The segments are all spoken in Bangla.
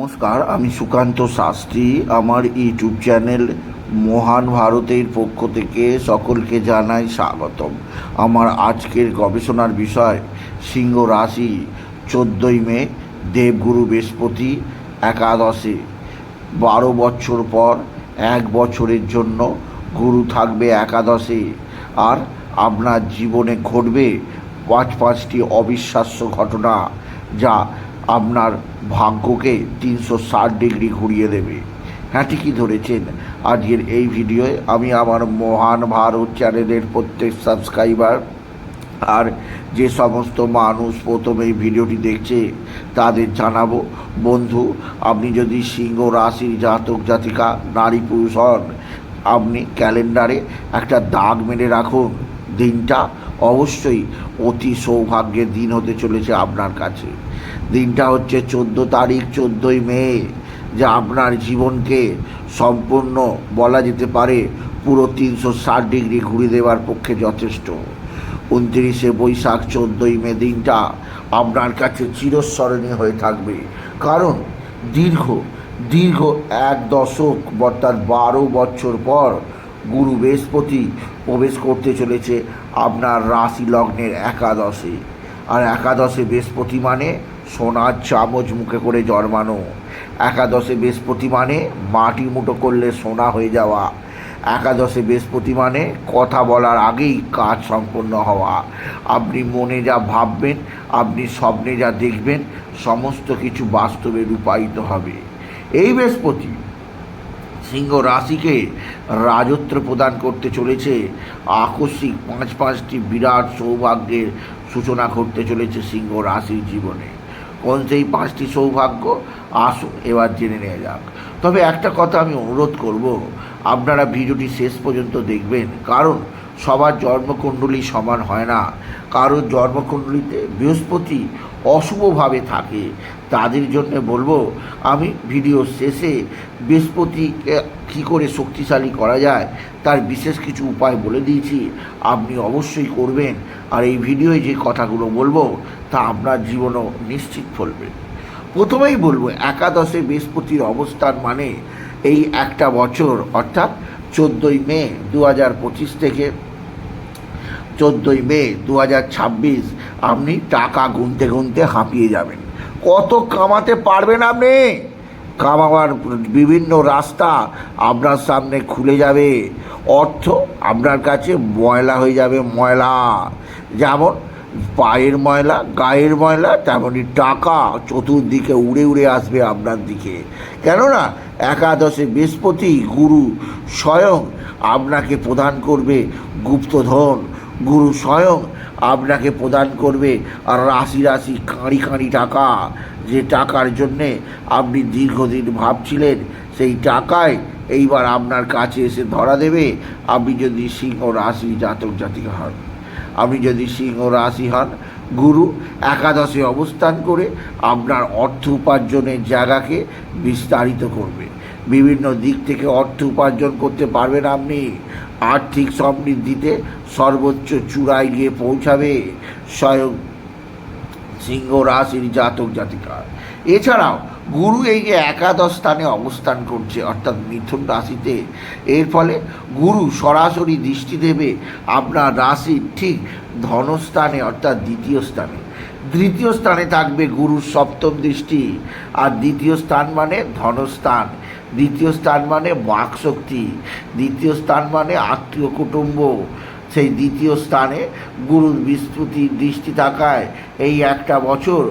নমস্কার, আমি সুকান্ত শাস্ত্রী। আমার ইউটিউব চ্যানেল মহান ভারতের পক্ষ থেকে সকলকে জানাই স্বাগতম। আমার আজকের গবেষণার বিষয়, সিংহ রাশি, চোদ্দোই মে, দেবগুরু বৃহস্পতি, একাদশে। বারো বছর পর এক বছরের জন্য গুরু থাকবে একাদশে। আর আপনার জীবনে ঘটবে পাঁচ পাঁচটি অবিশ্বাস্য ঘটনা, যা আপনার ভাগ্যকে তিনশো ষাট ডিগ্রি ঘুরিয়ে দেবে। হ্যাঁ ঠিকই ধরেছেন। আজকের এই ভিডিওয়ে আমি আমার মহান ভারত চ্যানেলের প্রত্যেক সাবস্ক্রাইবার আর যে সমস্ত মানুষ প্রথমে এই ভিডিওটি দেখছে, তাদের জানাব, বন্ধু, আপনি যদি সিংহ রাশির জাতক জাতিকা, নারী পুরুষ হন, আপনি ক্যালেন্ডারে একটা দাগ মেরে রাখুন। দিনটা অবশ্যই অতি সৌভাগ্যের দিন হতে চলেছে আপনার কাছে। দিনটা হচ্ছে চোদ্দ তারিখ, চোদ্দোই মে, যা আপনার জীবনকে সম্পূর্ণ বলা যেতে পারে পুরো তিনশো ষাট ডিগ্রি ঘুরে দেওয়ার পক্ষে যথেষ্ট। উনত্রিশে বৈশাখ, চোদ্দোই মে দিনটা আপনার কাছে চিরস্মরণীয় হয়ে থাকবে। কারণ দীর্ঘ দীর্ঘ এক দশক, অর্থাৎ বারো বছর পর গুরু বৃহস্পতি প্রবেশ করতে চলেছে আপনার রাশি লগ্নের একাদশে। আর একাদশে বৃহস্পতি মানে সোনার চামচ মুখে করে জন্মানো। একাদশে বৃহস্পতি মানে মাটি মুঠো করলে সোনা হয়ে যাওয়া। একাদশে বৃহস্পতি মানে কথা বলার আগেই কাজ সম্পন্ন হওয়া। আপনি মনে যা ভাববেন, আপনি স্বপ্নে যা দেখবেন, সমস্ত কিছু বাস্তবে রূপায়িত হবে। এই বৃহস্পতি সিংহ রাশিকে রাজত্ব প্রদান করতে চলেছে। আকস্মিক পাঁচ পাঁচটি বিরাট সৌভাগ্যের সূচনা করতে চলেছে সিংহ রাশির জীবনে। কোন সেই পাঁচটি সৌভাগ্য আসুন এবার জেনে নেওয়া যাক। তবে একটা কথা আমি অনুরোধ করব, আপনারা ভিডিওটি শেষ পর্যন্ত দেখবেন, কারণ সবার জন্মকুণ্ডলী সমান হয় না। কারোর জন্মকুণ্ডলিতে বৃহস্পতি অশুভভাবে থাকে তাদের জন্য বলব, আমি ভিডিও শেষে বৃহস্পতিকে কী করে শক্তিশালী করা যায়, তার বিশেষ কিছু উপায় বলে দিয়েছি। আপনি অবশ্যই করবেন। আর এই ভিডিওয়ে যে কথাগুলো বলব, তা আপনার জীবনও নিশ্চিত ফলবে। প্রথমেই বলব, একাদশে বৃহস্পতির অবস্থান মানে এই একটা বছর, অর্থাৎ চোদ্দোই মে দু হাজার পঁচিশ থেকে চোদ্দোই মে দু হাজার ছাব্বিশ, আপনি টাকা গুনতে গুনতে হাঁপিয়ে যাবেন। কত কামাতে পারবেন আপনি? কামাবার বিভিন্ন রাস্তা আপনার সামনে খুলে যাবে। অর্থ আপনার কাছে ময়লা হয়ে যাবে, ময়লা। যেমন পায়ের ময়লা, গায়ের ময়লা তেমনই টাকা চতুর্দিকে উড়ে উড়ে আসবে আপনার দিকে। কেননা একাদশে বৃহস্পতি গুরু স্বয়ং আপনাকে প্রদান করবে গুপ্তধন। গুরু স্বয়ং আপনাকে প্রদান করবে আর রাশি রাশি কাঁড়ি কাঁড়ি টাকা। যে টাকার জন্যে আপনি দীর্ঘদিন ভাবছিলেন, সেই টাকায় এইবার আপনার কাছে এসে ধরা দেবে। আপনি যদি সিংহ রাশি জাতক জাতিকা হন, আপনি যদি সিংহ রাশি হন, গুরু একাদশে অবস্থান করে আপনার অর্থ উপার্জনের জায়গাকে বিস্তারিত করবে। বিভিন্ন দিক থেকে অর্থ উপার্জন করতে পারবেন আপনি। আর্থিক সমৃদ্ধিতে সর্বোচ্চ চূড়ায় গিয়ে পৌঁছাবে স্বয়ং সিংহ রাশির জাতক জাতিকা। এছাড়াও গুরু এই যে একাদশ স্থানে অবস্থান করছে, অর্থাৎ মিথুন রাশিতে, এর ফলে গুরু সরাসরি দৃষ্টি দেবে আপনার রাশির ঠিক ধনস্থানে, অর্থাৎ দ্বিতীয় স্থানে। দ্বিতীয় স্থানে থাকবে গুরুর সপ্তম দৃষ্টি, আর দ্বিতীয় স্থান মানে ধনস্থান। দ্বিতীয় স্থান মানে বাকশক্তি দ্বিতীয় স্থান মানে আত্মীয় কুটুম্ব। সেই দ্বিতীয় স্থানে গুরুর বিস্তুতির দৃষ্টি থাকায় এই একটা বছর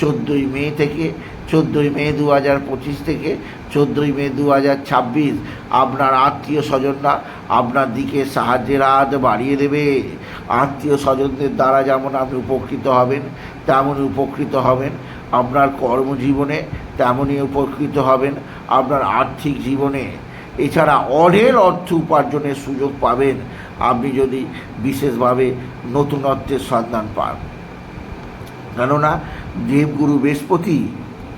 চোদ্দোই মে থেকে, চোদ্দোই মে দু হাজার পঁচিশ থেকে চোদ্দোই মে দু হাজার ছাব্বিশ আপনার আত্মীয় স্বজনরা আপনার দিকে সাহায্যের হাত বাড়িয়ে দেবে। আত্মীয় স্বজনদের দ্বারা যেমন আপনি উপকৃত হবেন তেমন উপকৃত হবেন। আপনার কর্মজীবনে তেমনই উপকৃত হবেন, আপনার আর্থিক জীবনে। এছাড়া অঢেল অর্থ উপার্জনের সুযোগ পাবেন। আপনি যদি বিশেষভাবে নতুনত্বের সন্ধান পান। কেননা, দেবগুরু বৃহস্পতি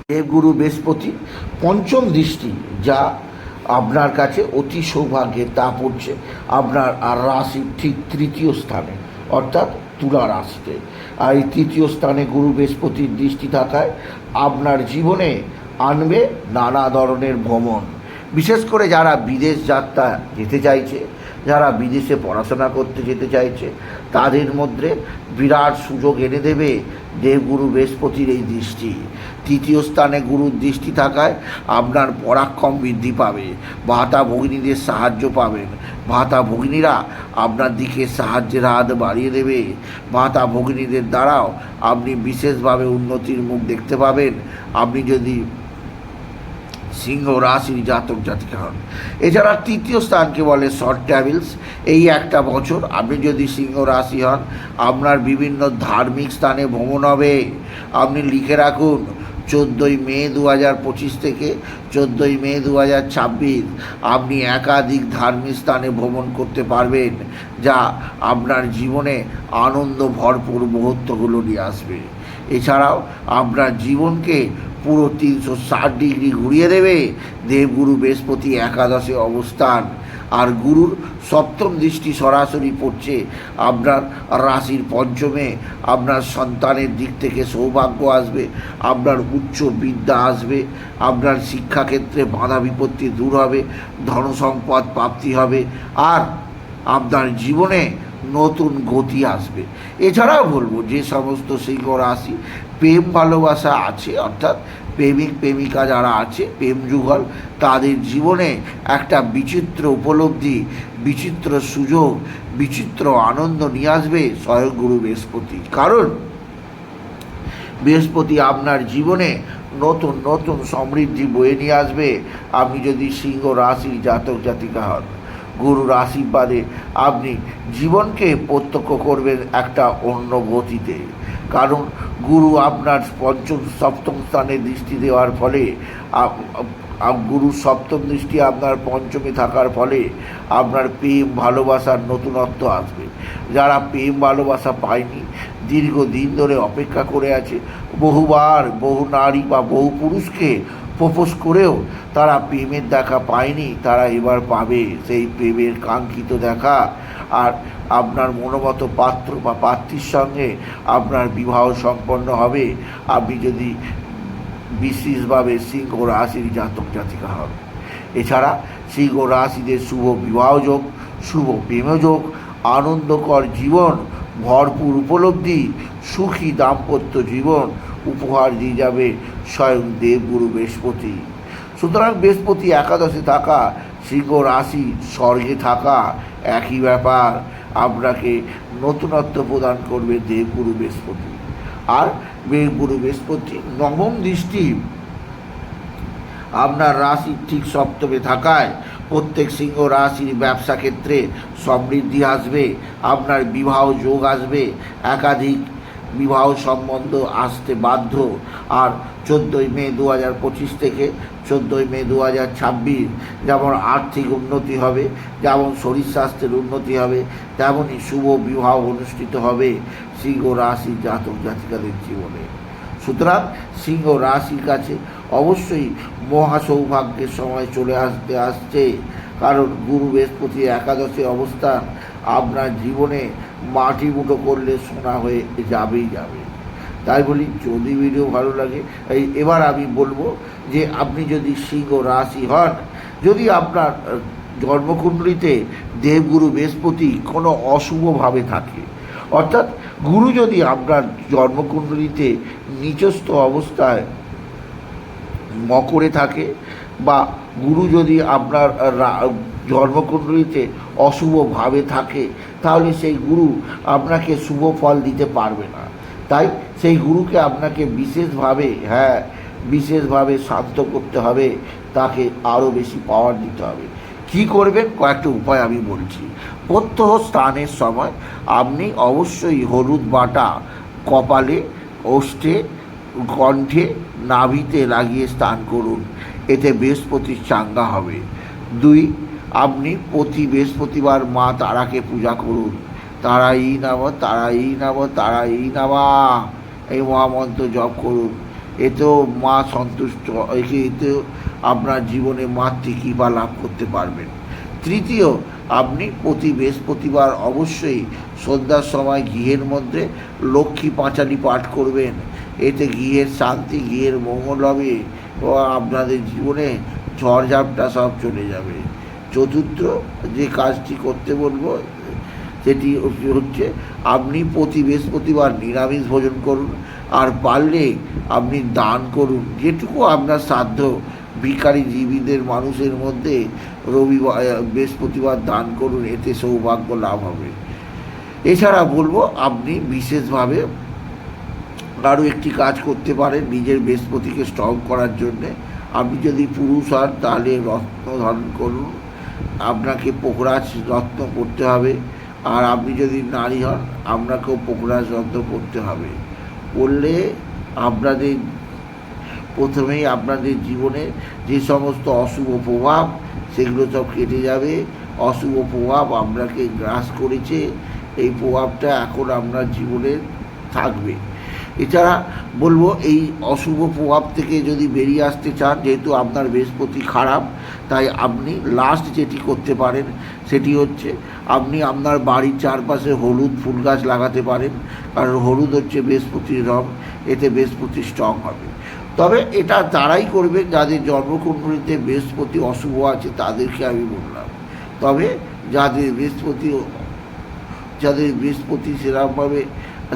দেবগুরু বৃহস্পতি পঞ্চম দৃষ্টি, যা আপনার কাছে অতি সৌভাগ্যের তা পড়ছে। আপনার আর রাশির ঠিক তৃতীয় স্থানে, অর্থাৎ তুলা রাশিতে। আর এই তৃতীয় স্থানে গুরু বৃহস্পতির দৃষ্টি থাকায় আপনার জীবনে আনবে নানা ধরনের ভ্রমণ। বিশেষ করে যারা বিদেশ যাত্রা যেতে চাইছে, যারা বিদেশে পড়াশোনা করতে যেতে চাইছে, তাদের মধ্যে বিরাট সুযোগ এনে দেবে দেবগুরু বৃহস্পতির এই দৃষ্টি। তৃতীয় স্থানে গুরুর দৃষ্টি থাকায় আপনার পরাক্রম বৃদ্ধি পাবে। ভাতা ভগিনীদের সাহায্য পাবেন। ভাতা ভগিনীরা আপনার দিকে সাহায্যের হাত বাড়িয়ে দেবে। ভাতা ভগিনীদের দ্বারাও আপনি বিশেষভাবে উন্নতির মুখ দেখতে পাবেন। আপনি যদি সিংহ রাশির জাতক জাতিকা হন। এছাড়া তৃতীয় স্থানকে বলে শর্ট ট্রাভেলস। এই একটা বছর আপনি যদি সিংহ রাশি হন, আপনার বিভিন্ন ধার্মিক স্থানে ভ্রমণ হবে। আপনি লিখে রাখুন চোদ্দোই মে দু হাজার পঁচিশ থেকে চোদ্দোই মে দু হাজার ছাব্বিশ। আপনি একাধিক ধার্মিক স্থানে ভ্রমণ করতে পারবেন, যা আপনার জীবনে আনন্দ ভরপুর মুহূর্তগুলো নিয়ে আসবে। এছাড়াও আপনার জীবনকে পুরো তিনশো ষাট ডিগ্রি ঘুরিয়ে দেবে। দেবগুরু বৃহস্পতি একাদশে অবস্থান। আর গুরুর সপ্তম দৃষ্টি সরাসরি পড়ছে আপনার রাশির পঞ্চমে, আপনার সন্তানের দিক থেকে সৌভাগ্য আসবে, আপনার উচ্চ বিদ্যা আসবে, আপনার শিক্ষাক্ষেত্রে বাধা বিপত্তি দূর হবে ধনসম্পদ প্রাপ্তি হবে, আর আপনার জীবনে নতুন গতি আসবে। এছাড়াও বলব যে সমস্ত সিংহ রাশি প্রেম ভালোবাসা আছে, অর্থাৎ প্রেমিক প্রেমিকা যারা আছে, প্রেম যুগল, তাদের জীবনে একটা বিচিত্র উপলব্ধি, বিচিত্র সুযোগ, বিচিত্র আনন্দ নিয়ে আসবে স্বয়ং গুরু বৃহস্পতি। কারণ বৃহস্পতি আপনার জীবনে নতুন নতুন সমৃদ্ধি বয়ে নিয়ে আসবে। আপনি যদি সিংহ রাশির জাতক জাতিকা হন গুরুর আশীর্বাদে আপনি জীবনকে প্রত্যক্ষ করবেন একটা অন্য গতিতে। কারণ গুরু আপনার পঞ্চম, সপ্তম স্থানে দৃষ্টি দেওয়ার ফলে গুরুর সপ্তম দৃষ্টি আপনার পঞ্চমে থাকার ফলে আপনার প্রেম, ভালোবাসার নতুনত্ব আসবে। যারা প্রেম, ভালোবাসা পায়নি, দীর্ঘদিন ধরে অপেক্ষা করে আছে, বহুবার বহু নারী বা বহু পুরুষকে প্রপোজ করেও তারা প্রেমের দেখা পায়নি, তারা এবার পাবে সেই প্রেমের কাঙ্ক্ষিত দেখা। আর আপনার মনোমত পাত্র বা পাত্রীর সঙ্গে আপনার বিবাহ সম্পন্ন হবে। আপনি যদি বিশেষভাবে সিংহ রাশির জাতক জাতিকা হন। এছাড়া সিংহ রাশিদের শুভ বিবাহ যোগ, শুভ প্রেমযোগ আনন্দকর জীবন, ভরপুর উপলব্ধি, সুখী দাম্পত্য জীবন উপহার দিয়ে যাবে স্বয়ং দেবগুরু বৃহস্পতি। সুতরাং বৃহস্পতি একাদশে থাকা সিংহ রাশি স্বর্গে থাকা একই ব্যাপার। আপনাকে নতুনত্ব প্রদান করবে দেবগুরু বৃহস্পতি। আর দেবগুরু বৃহস্পতি নবম দৃষ্টি। আপনার রাশি ঠিক সপ্তমে থাকায় প্রত্যেক সিংহ রাশির ব্যবসা ক্ষেত্রে সমৃদ্ধি আসবে, আপনার বিবাহ যোগ আসবে, একাধিক বিবাহ সম্বন্ধ আসতে বাধ্য। আর চোদ্দোই মে দু হাজার পঁচিশ থেকে চোদ্দোই মে দু হাজার ছাব্বিশ, যেমন আর্থিক উন্নতি হবে, যেমন শরীর স্বাস্থ্যের উন্নতি হবে তেমনই শুভ বিবাহ অনুষ্ঠিত হবে সিংহ রাশি জাতক জাতিকাদের জীবনে। সুতরাং সিংহ রাশির কাছে অবশ্যই মহা সৌভাগ্যের সময় চলে আসতে আসছে, কারণ গুরু বৃহস্পতি একাদশে অবস্থান আপনার জীবনে মাটি মুঠো করলে সোনা হয়ে যাবেই যাবে। তাই বলি, যদি ভিডিও ভালো লাগে, এই এবার আমি বলব যে আপনি যদি সিংহ রাশি হন, যদি আপনার জন্মকুণ্ডলিতে দেবগুরু বৃহস্পতি কোনো অশুভভাবে থাকে, অর্থাৎ গুরু যদি আপনার জন্মকুণ্ডলিতে নিচস্থ অবস্থায় মকরে থাকে বা গুরু যদি আপনার জন্মকুণ্ডলিতে অশুভভাবে থাকে, তাহলে সেই গুরু আপনাকে শুভ ফল দিতে পারবে না। তাই সেই গুরুকে আপনাকে বিশেষভাবে হ্যাঁ বিশেষভাবে শান্ত করতে হবে, তাকে আরও বেশি পাওয়ার দিতে হবে। কি করবেন? কয়েকটা উপায় আমি বলছি। প্রত্যহ স্নানের সময় আপনি অবশ্যই হলুদ বাটা কপালে, ওষ্ঠে, কণ্ঠে, নাভিতে লাগিয়ে স্নান করুন। এতে বৃহস্পতির চাঙ্গা হবে। দুই, আপনি প্রতি বৃহস্পতিবার মা তারাকে পূজা করুন। তারাই নাম তারাই নাম, তারাই নামা। এই মহামন্ত্র জপ করুন। এতেও মা সন্তুষ্ট, একে এতেও আপনার জীবনে মাতৃ কৃপা লাভ করতে পারবেন। তৃতীয়, আপনি প্রতি বৃহস্পতিবার অবশ্যই সন্ধ্যার সময় গৃহের মধ্যে লক্ষ্মী পাঁচালি পাঠ করবেন। এতে গৃহের শান্তি গৃহের মঙ্গল হবে ও আপনাদের জীবনে ঝড়ঝাপটা সব চলে যাবে। চতুর্থ, যে কাজটি করতে বলব সেটি হচ্ছে, আপনি প্রতি বৃহস্পতিবার নিরামিষ ভোজন করুন, আর পারলে আপনি দান করুন। যেটুকু আপনার সাধ্য, ভিখারি জীবীদের মানুষের মধ্যে রবিবার বৃহস্পতিবার দান করুন, এতে সৌভাগ্য লাভ হবে। এছাড়া বলব, আপনি বিশেষভাবে আরও একটি কাজ করতে পারেন নিজের বৃহস্পতিকে স্ট্রং করার জন্যে। আপনি যদি পুরুষ হন, তাহলে রত্ন ধারণ করুন। আপনাকে পোকরাজ রত্ন করতে হবে। আর আপনি যদি নারী হন, আপনাকেও পোকরাজ যন্ত্র পড়তে হবে। পড়লে আপনাদের প্রথমেই আপনাদের জীবনে যে সমস্ত অশুভ প্রভাব, সেগুলো সব কেটে যাবে। অশুভ প্রভাব আপনাকে গ্রাস করেছে। এই প্রভাবটা এখন আপনার জীবনে থাকবে। এছাড়া বলব এই অশুভ প্রভাব থেকে যদি বেরিয়ে আসতে চান, যেহেতু আপনার বৃহস্পতি খারাপ, তাই আপনি লাস্ট যেটি করতে পারেন সেটি হচ্ছে আপনি আপনার বাড়ির চারপাশে হলুদ ফুল গাছ লাগাতে পারেন, কারণ হলুদ হচ্ছে বৃহস্পতির রং, এতে বৃহস্পতি স্ট্রং হবে। তবে এটা তারাই করবে যাদের জন্মকুণ্ডলিতে বৃহস্পতি অশুভ আছে, তাদেরকে আমি বললাম। তবে যাদের বৃহস্পতি যাদের বৃহস্পতি সেরকমভাবে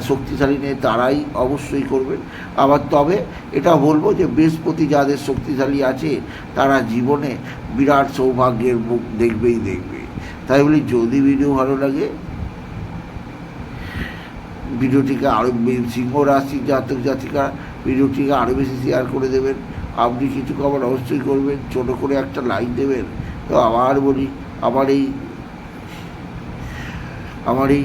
শক্তিশালী নেই, তারাই অবশ্যই করবেন আবার তবে এটা বলব যে, বৃহস্পতি যাদের শক্তিশালী আছে, তারা জীবনে বিরাট সৌভাগ্যের মুখ দেখবেই দেখবে। তাই বলি, যদি ভিডিও ভালো লাগে, ভিডিওটিকে আরও সিংহ রাশি, জাতক, জাতিকা, ভিডিওটিকে আরও বেশি শেয়ার করে দেবেন। আপনি কিছু খবর অবশ্যই করবেন, ছোটো করে একটা লাইক দেবেন। তো আবার বলি আমার এই আমার এই